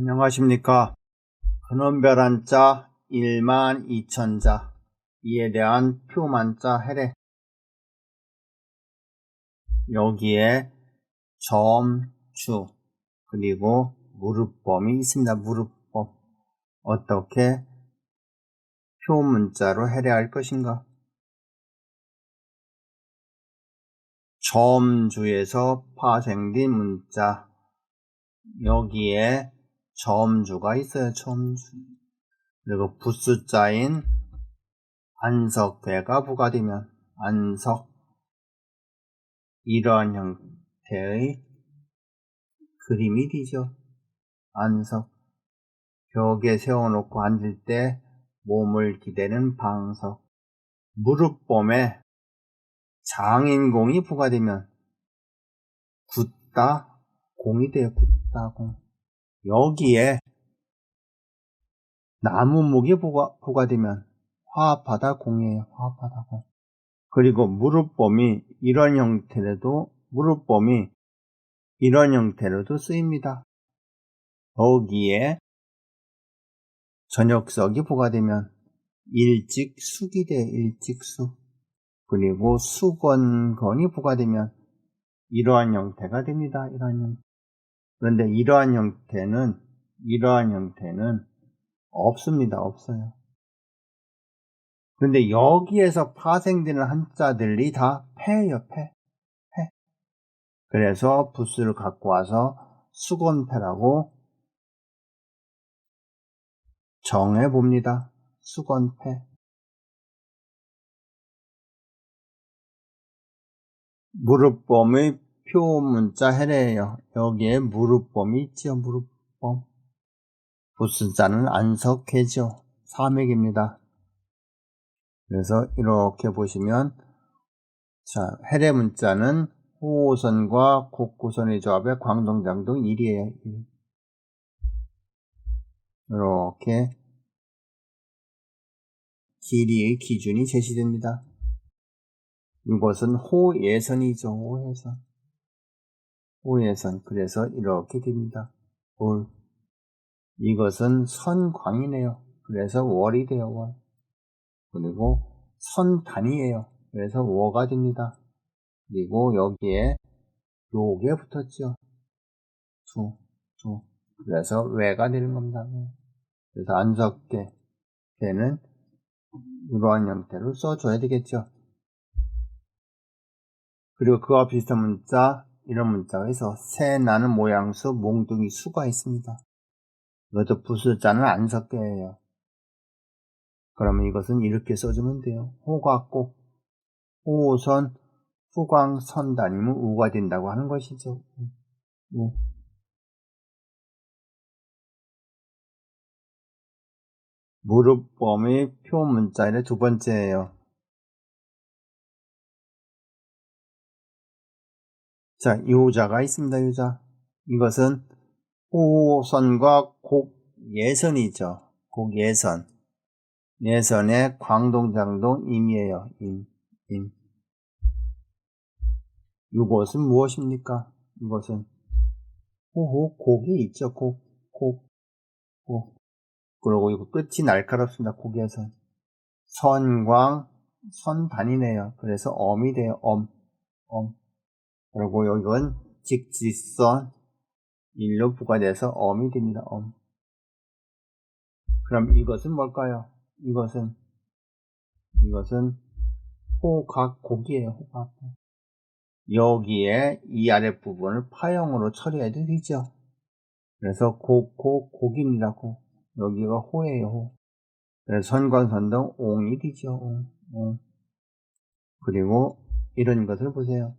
안녕하십니까. 근원별 한 자 1만 2천 자. 이에 대한 표만 자 해례. 여기에 점, 주 그리고 무릎범이 있습니다. 무릎범. 어떻게 표 문자로 해례할 것인가? 점주에서 파생된 문자. 여기에 점주가 있어요. 점주. 그리고 부수자인 안석대가 부과되면 안석 이러한 형태의 그림이 되죠. 안석 벽에 세워놓고 앉을 때 몸을 기대는 방석 무릎범에 장인공이 부과되면 굳다 공이 돼요. 굳다 공 여기에 나무목이 부과, 부과 되면 화합하다 공이에요. 화합하다 공. 그리고 무릎범이 이런 형태로도 무릎범이 이런 형태로도 쓰입니다. 여기에 전역석이 부과되면 일직 숙이 돼 일직 숙 그리고 수건건이 부과되면 이러한 형태가 됩니다. 이러한 형태. 그런데 이러한 형태는 이러한 형태는 없습니다. 없어요. 그런데 여기에서 파생되는 한자들이 다 패예요. 패. 패. 그래서 부스를 갖고 와서 수건패라고 정해 봅니다. 수건패. 무릎범의 표문자 해례예요. 여기에 무릎범이 있지요. 무릎범. 부스자는 안석해죠. 사맥입니다. 그래서 이렇게 보시면 자 해례 문자는 호호선과 곡구선의 조합의 광동장동 1이에요. 1. 이렇게 길이의 기준이 제시됩니다. 이것은 호예선이죠. 호예선. 호예선. 그래서 이렇게 됩니다. 올. 이것은 선광이네요. 그래서 월이 돼요. 월. 그리고 선단이에요. 그래서 워가 됩니다. 그리고 여기에 요게 붙었죠. 두, 두. 그래서 외가 되는 겁니다. 그래서 안석계 개는 이러한 형태로 써줘야 되겠죠. 그리고 그와 비슷한 문자, 이런 문자가 있어. 새 나는 모양수, 몽둥이 수가 있습니다. 이것도 부수자는 안석계예요. 그러면 이것은 이렇게 써주면 돼요. 호가 꼭, 호선, 후광, 선단이면 우가 된다고 하는 것이죠. 우. 무릎범의 표문자의 두 번째예요. 자, 요자가 있습니다. 요자. 이것은 호선과 곡예선이죠. 곡예선. 예선의 광동장동 임이에요. 임, 임. 이것은 무엇입니까? 이것은 호호 곡이 있죠. 곡, 곡, 곡. 그리고 이거 끝이 날카롭습니다. 곡에선 선광, 선단이네요. 그래서 엄이 돼요. 엄, 엄. 그리고 이건 직지선 일로 부과돼서 엄이 됩니다. 엄. 그럼 이것은 뭘까요? 이것은 이것은 호각곡이에요. 호각. 여기에 이 아랫 부분을 파형으로 처리해도 되죠. 그래서 곡, 곡, 곡입니다. 곡. 여기가 호예요. 호. 그래서 선광선동 옹이 되죠. 옹, 옹. 그리고 이런 것을 보세요.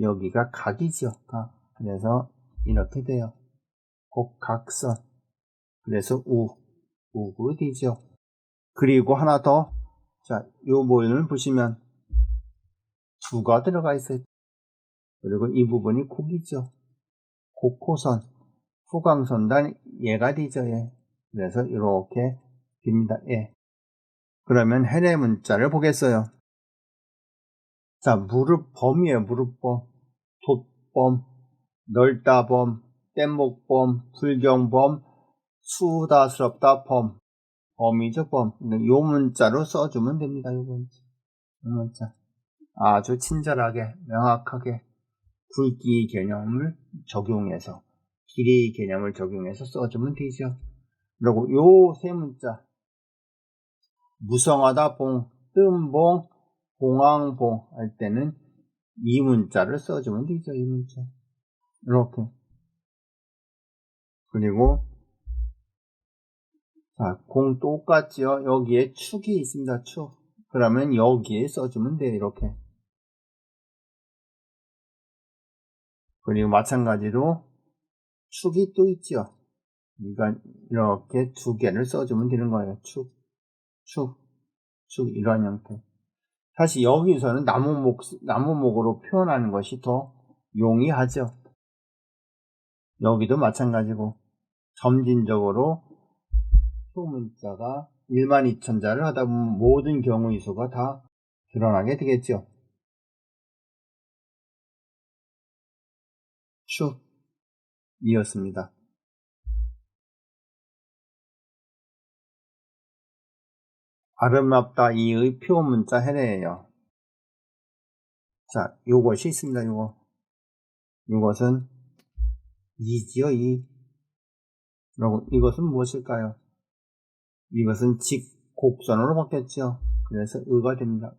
여기가 각이죠. 각. 그래서 이렇게 돼요. 곡각선. 그래서 우, 우구 되죠. 그리고 하나 더. 자, 요 모양을 보시면 두가 들어가 있어요. 그리고 이 부분이 곡이죠. 곡호선, 후광선단 얘가 되죠. 얘. 그래서 이렇게 됩니다. 예. 그러면 해례 문자를 보겠어요. 자, 무릎범이에요. 무릎 범, 돛범, 넓다범, 뗏목범, 불경범, 수다스럽다 범 범이죠 범. 요 문자로 써주면 됩니다. 요 문자. 요 문자. 아주 친절하게 명확하게 굵기 개념을 적용해서 길이 개념을 적용해서 써주면 되죠. 그리고 요 세 문자 무성하다 봉, 뜸봉, 봉황봉 할 때는 이 문자를 써주면 되죠. 이 문자 이렇게 그리고 자, 공 똑같지요. 여기에 축이 있습니다. 축. 그러면 여기에 써주면 돼요. 이렇게. 그리고 마찬가지로 축이 또 있죠. 그러니까 이렇게 두 개를 써주면 되는 거예요. 축, 축, 축 이러한 형태. 사실 여기서는 나무목 나무목으로 표현하는 것이 더 용이하죠. 여기도 마찬가지고 점진적으로 소문자가 1만 2천자를 하다 보면 모든 경우의 수가 다 드러나게 되겠죠. 축이었습니다. 아름답다 이의 표문자 해례예요. 자, 요것이 있습니다. 요거. 요것은 이지요, 이. 그리고 이것은 무엇일까요? 이것은 직곡선으로 바뀌었죠. 그래서 의가 됩니다.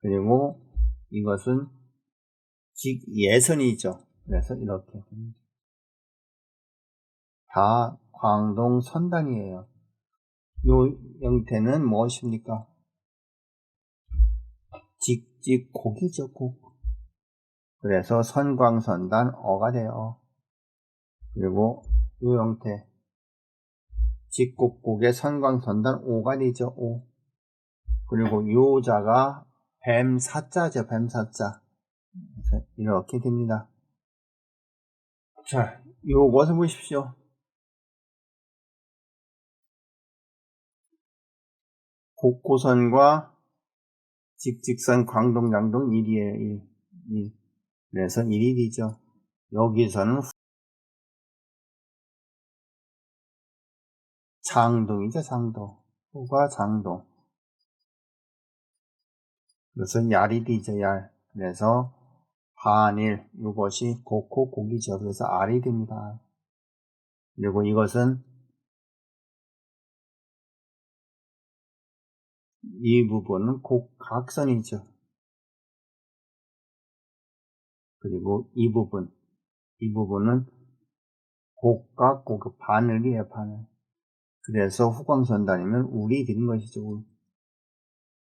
그리고 이것은 직예선이죠. 그래서 이렇게 됩니다. 다 광동 선단이에요. 요 형태는 무엇입니까? 직직곡이죠, 곡. 그래서 선광선단 어가 돼요. 그리고 요 형태 직곡곡의 선광선단 오가 되죠. 오. 그리고 요자가 뱀사자죠. 뱀사자. 이렇게 됩니다. 자, 요것을 보십시오. 곡고선과 직직선 광동장동 1이에요. 1. 1. 그래서 1이 되죠. 여기서는 장동이죠, 장동. 후가 장동. 그래서 야리 되죠, 얄. 그래서 반일, 이것이 곡고 곡이죠. 그래서 알이 됩니다. 그리고 이것은 이 부분은 곡각선이죠. 그리고 이 부분, 이 부분은 곡과 곡, 바늘이에요, 바늘. 그래서 후광선단이면 울이 되는 것이죠. 울.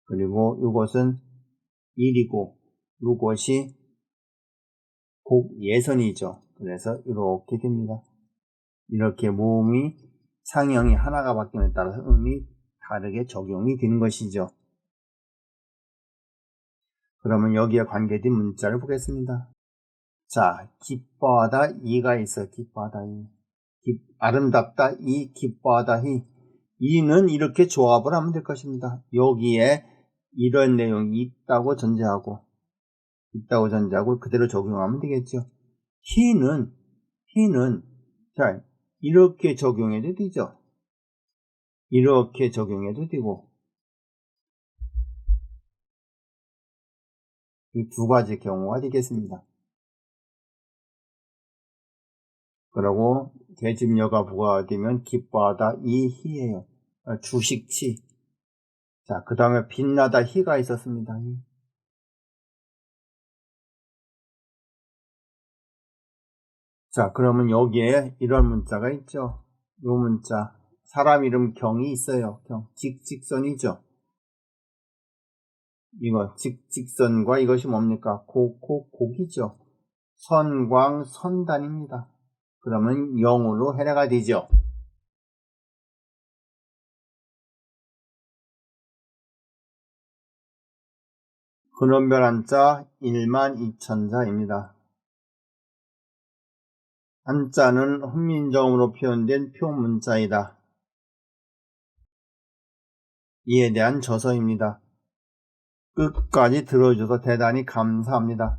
그리고 이것은 1이고 이것이 곡 예선이죠. 그래서 이렇게 됩니다. 이렇게 모음이 상형이 하나가 바뀜에 따라서 음이 다르게 적용이 되는 것이죠. 그러면 여기에 관계된 문자를 보겠습니다. 자, 기뻐하다 이가 있어 기뻐하다 이. 아름답다 이 기뻐하다 히 이는 이렇게 조합을 하면 될 것입니다. 여기에 이런 내용이 있다고 전제하고 있다고 전제하고 그대로 적용하면 되겠죠. 히는 히는 자 이렇게 적용해도 되죠. 이렇게 적용해도 되고 이두 가지 경우가 되겠습니다. 그리고 계집녀가 부과되면 기뻐하다 이 희예요. 어, 주식치. 자, 그 다음에 빛나다 희가 있었습니다. 희. 자, 그러면 여기에 이런 문자가 있죠. 요 문자. 사람 이름 경이 있어요. 경. 직직선이죠. 이거 직직선과 이것이 뭡니까? 고고 고기죠. 선광 선단입니다. 그러면 0으로 해례가 되죠. 근원별 한자 1만 2천자입니다. 한자는 훈민정음으로 표현된 표문자이다. 이에 대한 저서입니다. 끝까지 들어줘서 대단히 감사합니다.